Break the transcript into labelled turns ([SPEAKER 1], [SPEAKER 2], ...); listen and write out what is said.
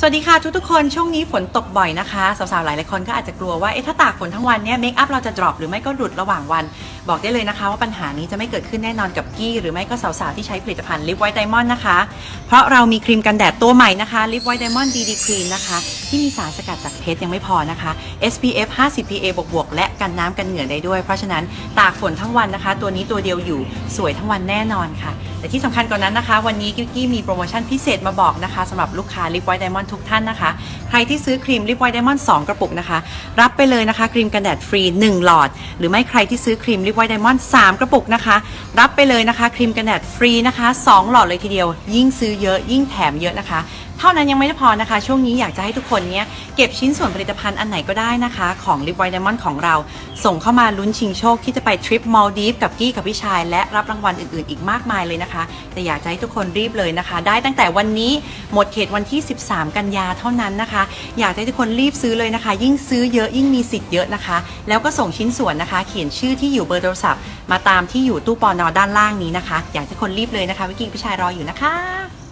[SPEAKER 1] สวัสดีค่ะทุกๆคนช่วงนี้ฝนตกบ่อยนะคะ สาวๆ หลายๆคนก็อาจจะกลัวว่าเอ๊ะถ้าตากฝนทั้งวันเนี่ยเมคอัพเราจะดรอปหรือไม่ก็หลุดระหว่างวัน บอกได้เลยนะคะว่าปัญหานี้จะไม่เกิดขึ้นแน่นอนกับกี้ หรือไม่ก็สาวๆ ที่ใช้ผลิตภัณฑ์ลิปไวท์ไดมอนด์นะคะ เพราะเรามีครีมกันแดดตัวใหม่นะคะลิปไวท์ไดมอนด์ดีดีครีมนะคะ ที่มีสารสกัดจากเพชรยังไม่พอนะคะ SPF 50 PA บวกๆและกันน้ำกันเหงื่อได้ด้วย เพราะฉะนั้นตากฝนทั้งวันนะคะ ตัวนี้ตัวเดียวอยู่สวยทั้งวันแน่นอนค่ะ แต่ที่สำคัญกว่านั้นนะคะ วันนี้กิ๊กกี้มีโปรโมชั่นพิเศษมาบอกนะคะสำหรับลูกค้าลิปไวท์ไดมอนทุกท่านนะคะ ใครที่ซื้อครีมลิปไวท์ไดมอนด์2กระปุกนะคะ รับไปเลยนะคะ ครีมกันแดดฟรี 1 หลอด หรือไม่ใครที่ซื้อครีมลิปไวท์ไดมอนด์3กระปุกนะคะ รับไปเลยนะคะ ครีมกันแดดฟรีนะคะ 2 หลอดเลยทีเดียว ยิ่งซื้อเยอะยิ่งแถมเยอะนะคะเท่านั้นยังไม่พอนะคะ ช่วงนี้อยากจะให้ทุกคนเนี้ยเก็บชิ้นส่วนผลิตภัณฑ์อันไหนก็ได้นะคะ ของลิปไวท์ไดมอนด์ของเรา ส่งเข้ามาลุ้นชิงโชคที่จะไปทริปมอลดีฟกับกี้กับพี่ชาย และรับรางวัลอื่นๆ อีกมากมายเลยนะคะ แต่อยากจะให้ทุกคนรีบเลยนะคะ ได้ตั้งแต่วันนี้หมดเขตวันที่ 13 กันยาเท่านั้นนะคะ อยากให้ทุกคนรีบซื้อเลยนะคะ ยิ่งซื้อเยอะยิ่งมีสิทธิ์เยอะนะคะ แล้วก็ส่งชิ้นส่วนนะคะ เขียนชื่อที่อยู่เบอร์โทรศัพท์ มาตามที่อยู่ตู้ปอนอด้านล่างนี้นะคะ อยากให้ทุกคนรีบเลยนะคะวิกกี้พี่ชายรออยู่นะคะ